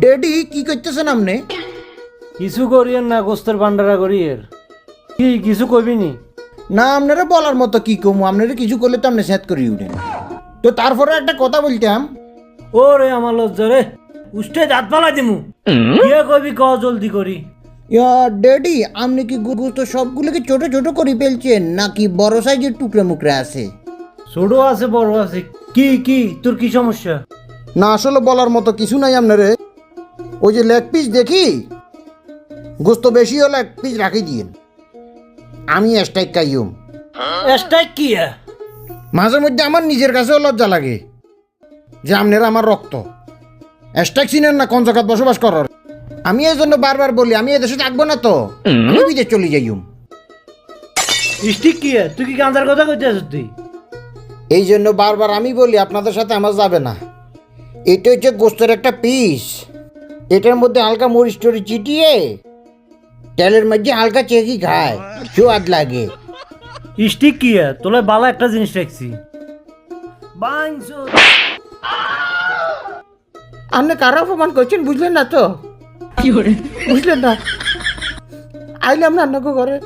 Daddy কি করতেছেন আপনি? কিছু করিয়েন না গোস্তের ভান্ডারা করিয়ের। কি কিছু কবি নি? না আপনারা বলার মতো কি কমু? আপনারা কিছু করলে তো আপনি সেট করি উঠেন। তো তারপরে একটা কথা বলতাম। ও রে আমার লজ্জা রে। উষ্টে দাঁত পালা দিমু। কে কবি ক জলদি করি। ইয়া ডেডি আপনি কি গুরু সবগুলোকে ছোট ছোট করে ফেলছেন? নাকি বড় সাইজের টুকরা মুকরা আছে? ছোট আছে বড় আছে। কি কি? তোর কি সমস্যা? না আসলে বলার মতো কিছু নাই আপনারে। ওই যে লেগ পিস দেখি? গোস্ত বেশি হলে এক পিস রাখি দিয়েন। আমি এস্টাইক কাইম স্ট্রাইক কি মাঝে মধ্যে আমার নিজের কাছেও লজ্জা লাগে যে আপনারা আমার রক্ত। এস্টাইক চিনেন না কোন জায়গায় বসবাস করার। আমি এই জন্য বারবার বলি আমি এদেশে থাকব না তো। আমি বিদেশ চলে যাইম স্টিক কি তুই কি গাঁজার কথা কইতে আছিস তুই? এই জন্য বারবার আমি বলি আপনাদের সাথে আমার যাবে না। এটা হচ্ছে গোস্তের একটা পিস এটার মধ্যে হালকা মরিচ টরি চিটিয়ে তেলের মধ্যে হালকা চেকি খায়। স্বাদ লাগে। স্টিক কি এ? তোলে বালা একটা জিনিস রাখছি। আপনি কারও অপমান করছেন বুঝলেন না তো? বুঝলেন না? আইলাম না আপনাকে ঘরে।